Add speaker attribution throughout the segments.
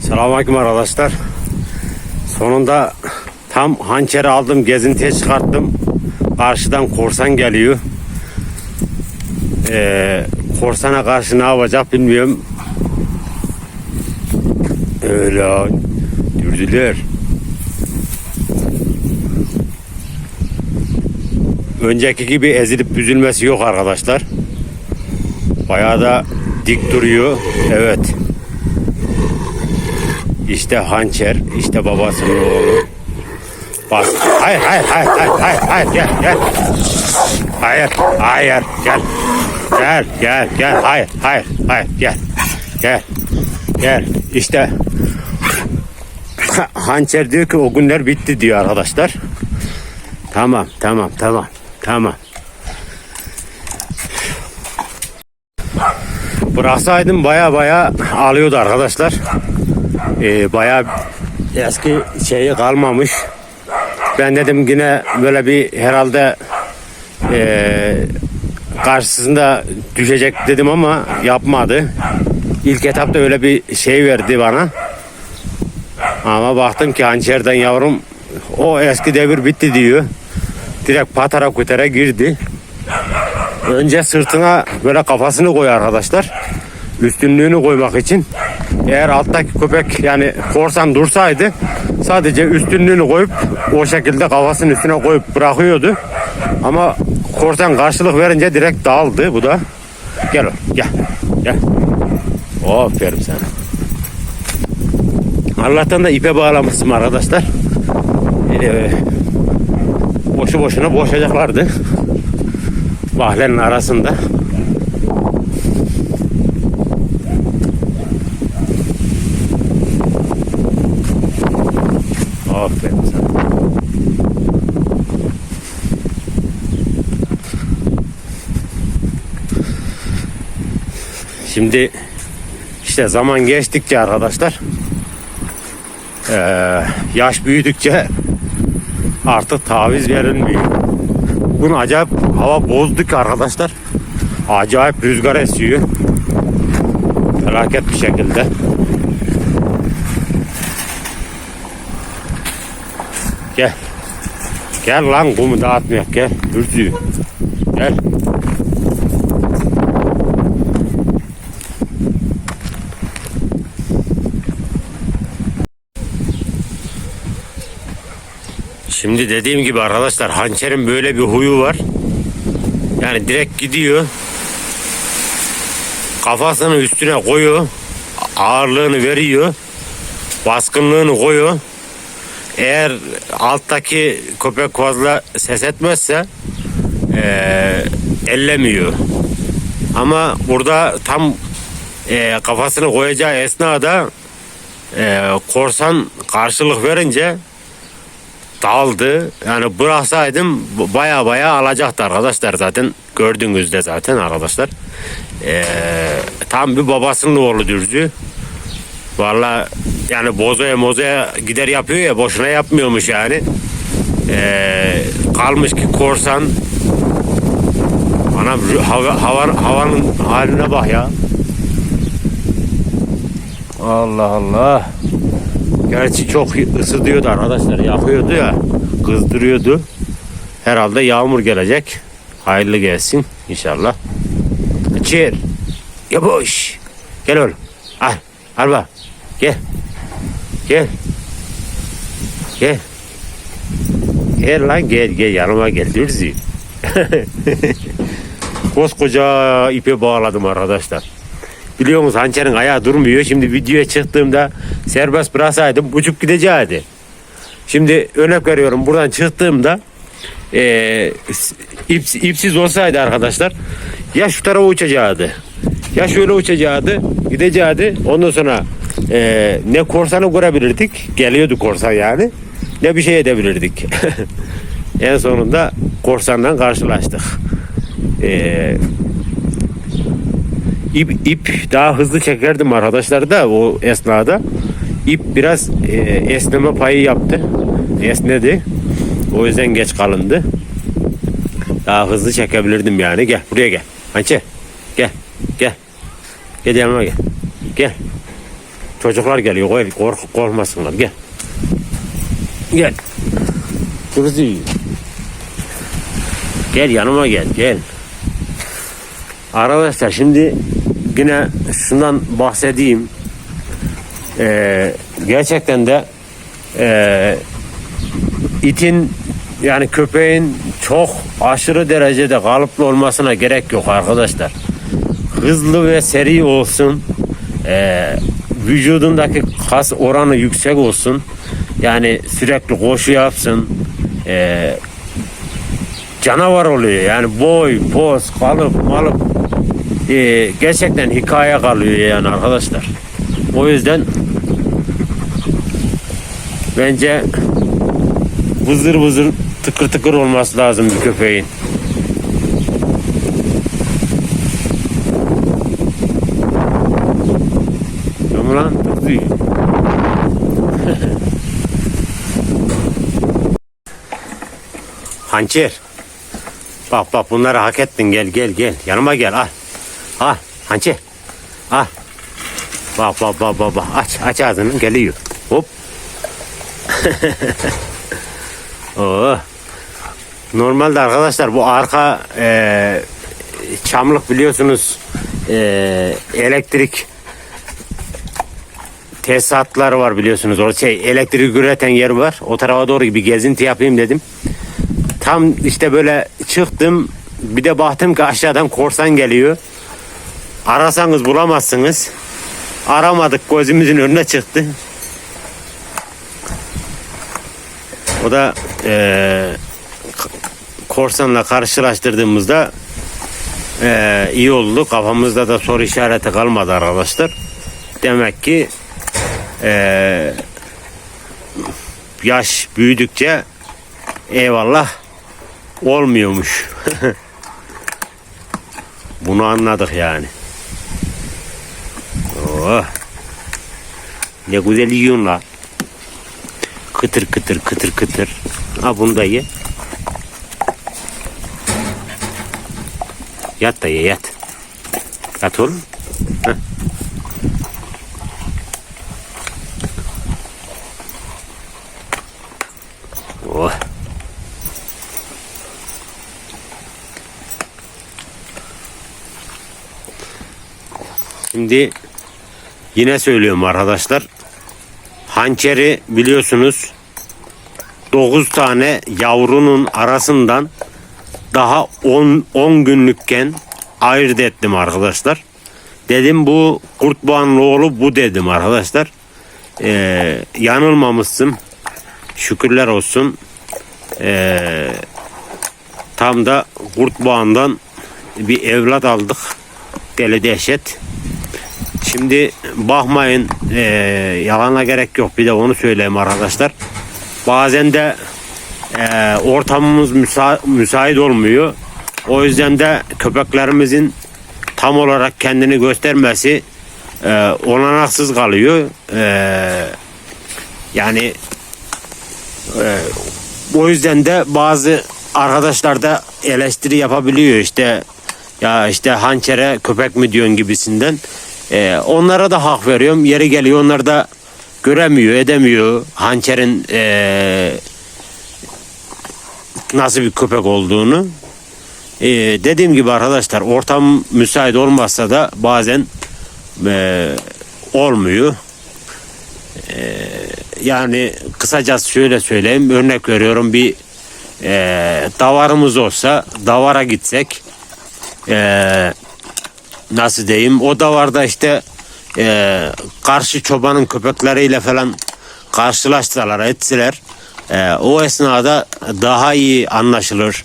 Speaker 1: Selamünaleyküm arkadaşlar. Sonunda tam hançeri aldım, gezintiye çıkarttım. Karşıdan korsan geliyor. Ee, korsana karşı ne yapacak bilmiyorum. Öyle dürdüler. Önceki gibi ezilip büzülmesi yok arkadaşlar. Bayağı da dik duruyor. Evet. İşte hançer, işte babasının oğlu. Bas. Hayır, hayır, hayır, hayır, hayır, hayır, gel, gel. Hayır, hayır, gel. Gel, gel, gel, hayır, hayır, hayır, gel. Gel, gel. İşte hançer diyor ki o günler bitti diyor arkadaşlar. Tamam, tamam, tamam, tamam. Bıraksaydım baya baya alıyordu arkadaşlar. Ee, baya eski şeyi kalmamış. Ben dedim yine böyle bir herhalde ee, karşısında düşecek dedim ama yapmadı. İlk etapta öyle bir şey verdi bana. Ama baktım ki hançerden yavrum o eski devir bitti diyor. Direkt patara kutere girdi. Önce sırtına böyle kafasını koy arkadaşlar. Üstünlüğünü koymak için. Eğer alttaki köpek yani korsan dursaydı sadece üstünlüğünü koyup o şekilde kafasının üstüne koyup bırakıyordu. Ama korsan karşılık verince direkt dağıldı bu da. Gel gel. Gel. Aferin sana. Allah'tan da ipe bağlamışsın arkadaşlar. Ee, boşu boşuna boşacaklardı. Bahlerin arasında. Aferin sana. Şimdi işte zaman geçtikçe arkadaşlar yaş büyüdükçe artık taviz verilmiyor. Bugün acayip hava bozduk arkadaşlar. Acayip rüzgar esiyor. Felaket bir şekilde. Gel. Gel lan kumu dağıtmayak gel. Hürsü. Gel. Şimdi dediğim gibi arkadaşlar hançerin böyle bir huyu var. Yani direkt gidiyor. Kafasını üstüne koyuyor. Ağırlığını veriyor. Baskınlığını koyuyor. Eğer alttaki köpek fazla ses etmezse eee, ellemiyor. Ama burada tam eee, kafasını koyacağı esnada eee, korsan karşılık verince daldı. Yani bıraksaydım baya baya alacaktı arkadaşlar zaten. Gördüğünüzde de zaten arkadaşlar. Ee, tam bir babasının oğlu dürzü. Valla yani bozoya mozoya gider yapıyor ya boşuna yapmıyormuş yani. Ee, kalmış ki korsan. Bana hava, hava, havanın haline bak ya. Allah Allah. Gerçi çok ısıtıyordu arkadaşlar. Yakıyordu ya. Kızdırıyordu. Herhalde yağmur gelecek. Hayırlı gelsin inşallah. Çir. Yabuş. Gel oğlum. Al. Al bak. Gel. Gel. Gel. Gel lan gel gel yanıma gel Dürzi. Koskoca ipe bağladım arkadaşlar. Biliyor musunuz hançerin ayağı durmuyor. Şimdi videoya çıktığımda serbest bıraksaydım uçup gidecekti. Şimdi örnek veriyorum buradan çıktığımda e, ips, ipsiz olsaydı arkadaşlar ya şu tarafa uçacaktı ya şöyle uçacaktı gidecekti ondan sonra e, ne korsanı görebilirdik geliyordu korsan yani ne bir şey edebilirdik en sonunda korsanla karşılaştık e, ip, ip daha hızlı çekerdim arkadaşlar da o esnada. İp biraz e, esneme payı yaptı. Esnedi. O yüzden geç kalındı. Daha hızlı çekebilirdim yani. Gel buraya gel. Hançer. Gel. Gel. Gel yanıma gel. Gel. Çocuklar geliyor. Gel, kork, korkmasınlar. Gel. Gel. Kuruzi. Gel yanıma gel. Gel. Arkadaşlar şimdi yine şundan bahsedeyim. Ee, gerçekten de ee, itin yani köpeğin çok aşırı derecede kalıplı olmasına gerek yok arkadaşlar. Hızlı ve seri olsun. Ee, vücudundaki kas oranı yüksek olsun. Yani sürekli koşu yapsın. Ee, canavar oluyor. Yani boy, poz, kalıp, malıp ee, gerçekten hikaye kalıyor yani arkadaşlar. O yüzden bence vızır vızır tıkır tıkır olması lazım bir köpeğin. Tamam lan dur değil. Hançer. Bak bak bunları hak ettin gel gel gel yanıma gel al. Al hançer. Al. Bak bak bak bak bak aç aç ağzını geliyor. Hop. Oo. Normalde arkadaşlar bu arka e, çamlık biliyorsunuz e, elektrik tesisatları var biliyorsunuz. Orada şey elektrik üreten yer var. O tarafa doğru bir gezinti yapayım dedim. Tam işte böyle çıktım. Bir de baktım ki aşağıdan korsan geliyor. Arasanız bulamazsınız. Aramadık gözümüzün önüne çıktı. O da k- korsanla karşılaştırdığımızda eee, iyi oldu. Kafamızda da soru işareti kalmadı arkadaşlar. Demek ki eee, yaş büyüdükçe eyvallah olmuyormuş. Bunu anladık yani. Oh. Ne güzel yiyorsun la. Kıtır kıtır kıtır kıtır. Ha bunu da ye. Yat da ye yat. Yat oğlum. Heh. Şimdi yine söylüyorum arkadaşlar. Hançeri biliyorsunuz 9 tane yavrunun arasından daha 10 10 günlükken ayırt ettim arkadaşlar. Dedim bu kurtboğanın oğlu bu dedim arkadaşlar. Ee, yanılmamışsın. Şükürler olsun. Ee, tam da kurtboğandan bir evlat aldık. Deli dehşet. Şimdi bakmayın eee yalana gerek yok bir de onu söyleyeyim arkadaşlar. Bazen de eee, ortamımız müsa- müsait olmuyor. O yüzden de köpeklerimizin tam olarak kendini göstermesi eee olanaksız kalıyor. Eee, yani eee, o yüzden de bazı arkadaşlar da eleştiri yapabiliyor işte ya işte hançere köpek mi diyorsun gibisinden. Ee, onlara da hak veriyorum. Yeri geliyor onlar da göremiyor, edemiyor. Hançerin ee, nasıl bir köpek olduğunu. Ee, dediğim gibi arkadaşlar ortam müsait olmazsa da bazen ee, olmuyor. Ee, yani kısacası şöyle söyleyeyim. Örnek veriyorum bir ee, davarımız olsa davara gitsek ee, nasıl diyeyim o da var da işte e, karşı çobanın köpekleriyle falan karşılaştılar ettiler. E, o esnada daha iyi anlaşılır.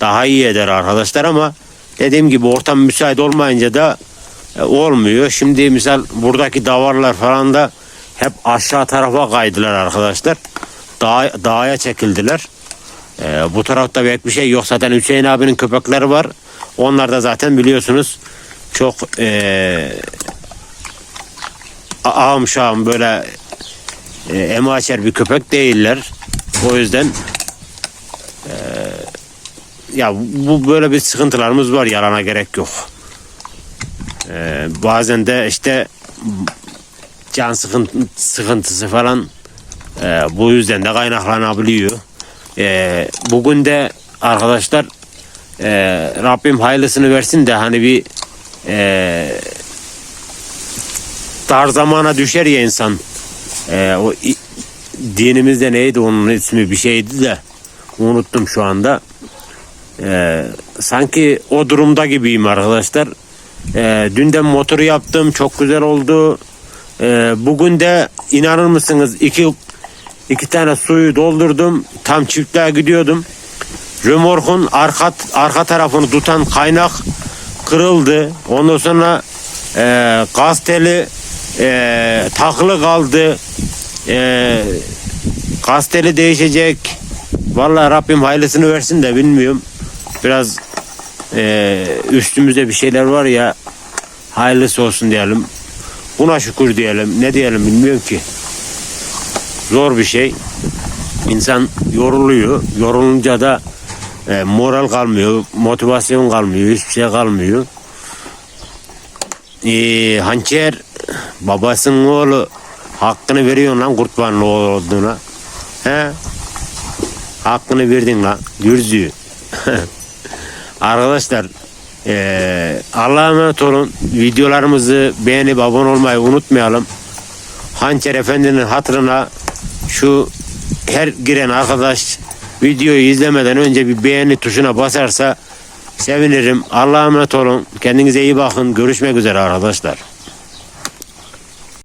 Speaker 1: Daha iyi eder arkadaşlar ama dediğim gibi ortam müsait olmayınca da e, olmuyor. Şimdi misal buradaki davarlar falan da hep aşağı tarafa kaydılar arkadaşlar. Dağ, dağa çekildiler. E, bu tarafta pek bir şey yok. Zaten Hüseyin abinin köpekleri var. Onlar da zaten biliyorsunuz çok eee ağam şağım böyle e, emaçer bir köpek değiller. O yüzden eee, ya bu böyle bir sıkıntılarımız var yalana gerek yok. Eee, bazen de işte can sıkıntı, sıkıntısı falan e, bu yüzden de kaynaklanabiliyor. E, bugün de arkadaşlar e, Rabbim hayırlısını versin de hani bir e, dar zamana düşer ya insan. E, o dinimizde neydi onun ismi bir şeydi de unuttum şu anda. E, sanki o durumda gibiyim arkadaşlar. E, dün de motoru yaptım çok güzel oldu. E, bugün de inanır mısınız iki iki tane suyu doldurdum tam çiftliğe gidiyordum. Römorkun arka arka tarafını tutan kaynak kırıldı. Ondan sonra e, gaz e, takılı kaldı. E, gaz değişecek. Vallahi Rabbim hayırlısını versin de bilmiyorum. Biraz e, üstümüzde bir şeyler var ya hayırlısı olsun diyelim. Buna şükür diyelim. Ne diyelim bilmiyorum ki. Zor bir şey. İnsan yoruluyor. Yorulunca da e, moral kalmıyor, motivasyon kalmıyor, hiçbir şey kalmıyor. E, hançer babasının oğlu hakkını veriyor lan kurtbanın oğlu olduğuna. He? Hakkını verdin lan. Gürzü. Arkadaşlar e, Allah'a emanet olun. Videolarımızı beğenip abone olmayı unutmayalım. Hançer Efendi'nin hatırına şu her giren arkadaş videoyu izlemeden önce bir beğeni tuşuna basarsa sevinirim. Allah'a emanet olun. Kendinize iyi bakın. Görüşmek üzere arkadaşlar.